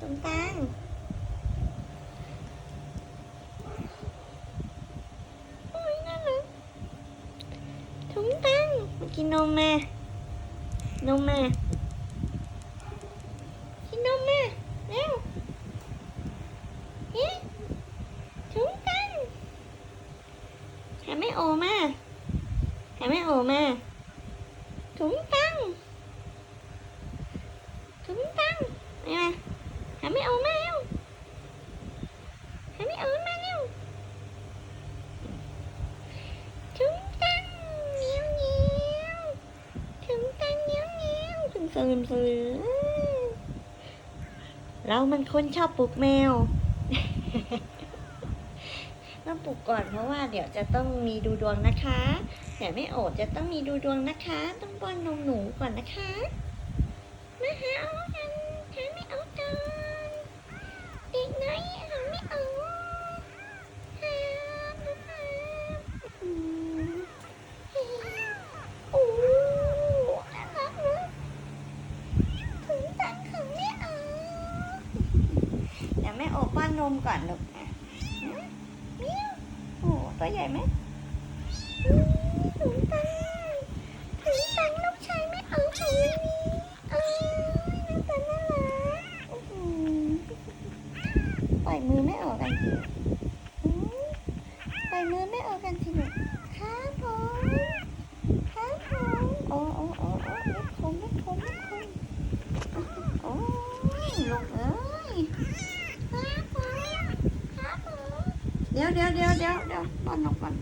ตรงกลางโอ้ยน่ารักตรงกลางกินนมแม่นมแม่กินนมแม่เร็วเฮ้ถุงตังหาไม่โอมาหาไม่โอมาถุงาแม่โอาเร็วหาแม่โอาเร็วถุงตังเหนียวเหนียวถุงตังเหนียวเหนียวถึงสลืมสลือเรามันคนชอบปลูกแมวต้องปลูกก่อนเพราะว่าเดี๋ยวจะต้องมีดูดวงนะคะเดี๋ยวไม่โอดจะต้องมีดูดวงนะคะ ต้องป้อนนมหนูก่อนนะคะมาหาเอากันหาไม่เอาก่อนเด็กน้อยหาไม่เอาหาหา อืมโอ้น่ารักนะถึงตังของแม่เอ๋เดี๋ยว แม่โอป้อนนมก่อนลูกอะมียวโอ้ตัวใหญ่ไหมอืมถึงตังถึงตังลูกชายแม่เอ๋ของแม่นี่เอ้ยน่าตาน่ารักปล่อยมือแม่เอ๋กันสิปล่อยมือแม่เอ๋กันสิลูก ครับผมครับผมโอ้โอ้โอ้โอ้เล็กคมเล็กคมเล็กคมโอ้ยลูกเอ้ยครับผมครับผม เดี๋ยวเดี๋ยวเดี๋ยวเดี๋ยวเดี๋ยวป้อนนกก่อน